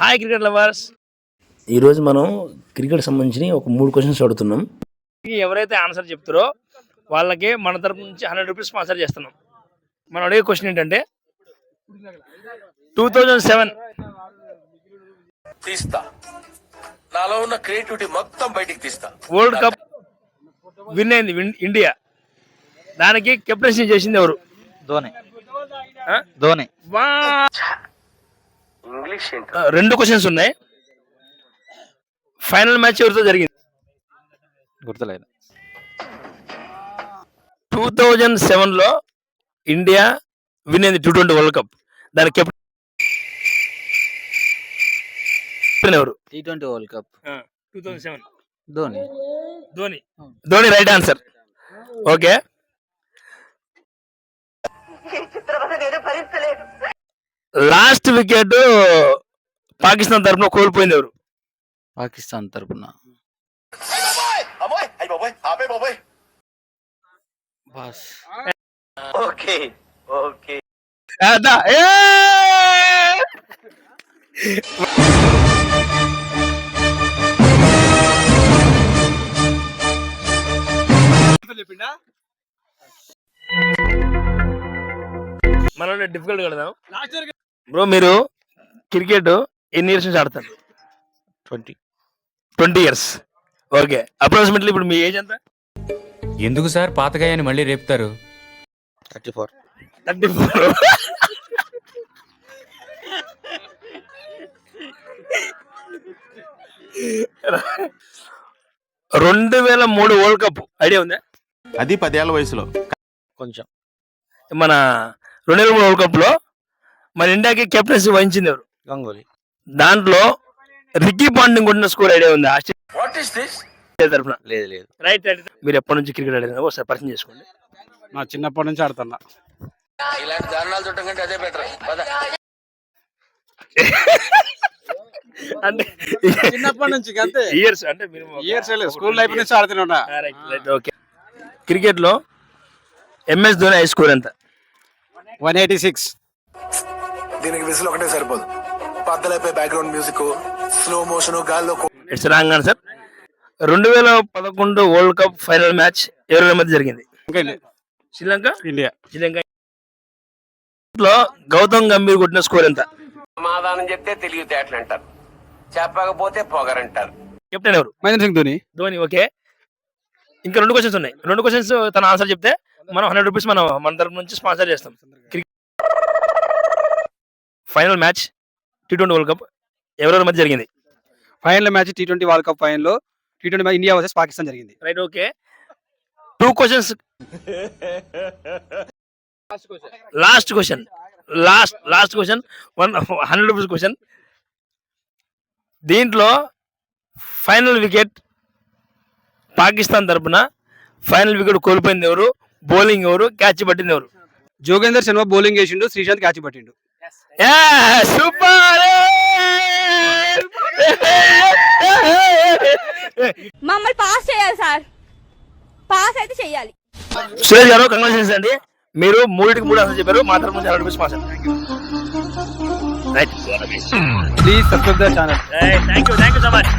Hi cricket lovers ఈరోజు మనం cricket సంబంధించి ఒక మూడు క్వశ్చన్స్ అడుగుతున్నాం. ఎవరైతే ఆన్సర్ చెప్తారో వాళ్ళకి మన తరపు నుంచి హండ్రెడ్ రూపీస్ స్పాన్సర్ చేస్తున్నాం. మనం అడిగే క్వశ్చన్ ఏంటంటే టూ థౌజండ్ సెవెన్ తీస్తా. నాలో ఉన్న క్రియేటివిటీ మొత్తం బయటికి తీస్తా. వరల్డ్ కప్ విన్ అయింది విన్- ఇండియా దానికి కెప్టెన్సీ చేసింది ఎవరు? ధోని? ధోని. వా రెండు క్వశ్చన్స్ ఉన్నాయి. ఫైనల్ మ్యాచ్ ఎవరితో జరిగింది? గుర్తులేదు. టూ థౌజండ్ సెవెన్లో ఇండియా విన్ అయింది టూ ట్వంటీ వరల్డ్ కప్. దాని కెప్టెన్ ఎవరు? T twenty world cup. Two thousand seven. Dhoni. Dhoni. Dhoni right answer. Okay. Last wicket Pakistan తరఫున కోల్పోయింది ఎవరు? పాకిస్తాన్ తరపున. అమ్మాయి అయ్యి బాబాయ్ ఆపే బాబాయ్ బాస్. Okay okay. అదా, ఏ! మనం డిఫికల్ట్ కడదాం. బ్రో మీరు క్రికెట్ ఎన్ని ఇయర్స్ నుంచి ఆడతారు? Twenty twenty years okay approximately ఇప్పుడు మీ ఏజ్ ఎంత? ఎందుకు సార్? పాతగాయని మళ్ళీ రేపుతారు. థర్టీ ఫోర్ థర్టీ ఫోర్ రెండు వేల మూడు వరల్డ్ కప్ ఐడియా ఉందా? అది పదేళ్ళ వయసులో. కొంచెం. మన రెండు వేల మూడు వరల్డ్ కప్లో మన ఇండియాకి కెప్టెన్సీ వహించింది ఎవరు? గంగోలీ. దాంట్లో రిక్కీ పాండింగ్ కొట్టిన స్కోర్ ఐడియా ఉంది? వాట్ దిస్ తరఫున లేదు లేదు. రైట్ రైట్ మీరు ఎప్పటి నుంచి క్రికెట్ ఆడారు ఒకసారి పరిచయం చేసుకోండి. నా చిన్నప్పటి నుంచి ఆడుతున్నా. ఇలాంటి దారుణాలు చూడటం కంటే అదే బెటర్ పద. అంటే చిన్నప్పటి నుంచి అంతే. ఇయర్స్ అంటే మీరు ఇయర్స్ స్కూల్ లైఫ్ నుంచి ఆడుతూనే ఉన్నా. ఓకే క్రికెట్లో ఎంఎస్ ధోని హై స్కోర్ ఎంత? One eighty six. దీనికి విసులు ఒకటే సరిపోదు. పద్దలైపోయి బ్యాక్గ్రౌండ్ మ్యూజిక్ స్లో మోషన్ గాల్లో ఇట్స్ రాంగ్ ఆన్సర్ రెండు వేల పదకొండు వరల్డ్ కప్ ఫైనల్ మ్యాచ్ ఎవరి మధ్య జరిగింది. శ్రీలంక? ఇండియా. శ్రీలంక. లో గౌతమ్ గంభీర్ కొట్టిన స్కోర్ ఎంత? సమాధానం చెప్తే తెలివితేటలు అంటారు. చెప్పకపోతే పొగరంటారు కెప్టెన్ ఎవరు? మహేంద్ర సింగ్ ధోని. ధోని ఓకే. ఇంకా రెండు క్వశ్చన్స్ ఉన్నాయి. రెండు క్వశ్చన్స్ తన ఆన్సర్ చెప్తే మనం హండ్రెడ్ రూపీస్ మనం మన తరపు నుంచి స్పాన్సర్ చేస్తాం. Final match T twenty world cup ఎవరెవరి మధ్య జరిగింది? Final match T twenty world cup ఫైనల్లో T twenty match India versus Pakistan జరిగింది. Right okay. Two questions. Last question last last question one hundred rupees question దీంట్లో final wicket Pakistan తరపున final wicket కోల్పోయింది ఎవరు? Bowling ఎవరు? క్యాచ్ పట్టింది ఎవరు? Jogender Sharma bowling చేసిండు శ్రీశాంత్ క్యాచ్ పట్టిండు. సూపర్ మమ్మల్ని పాస్ చేయాలి సార్. పాస్ అయితే చెయ్యాలి సురేష్ గారు కంగ్రాచులేషన్స్ అండి. మీరు మూడింటికి మూడు ఆన్సర్ చెప్పారు. మా తరపు నుంచి మాసారు right please subscribe the channel thank you thank you so much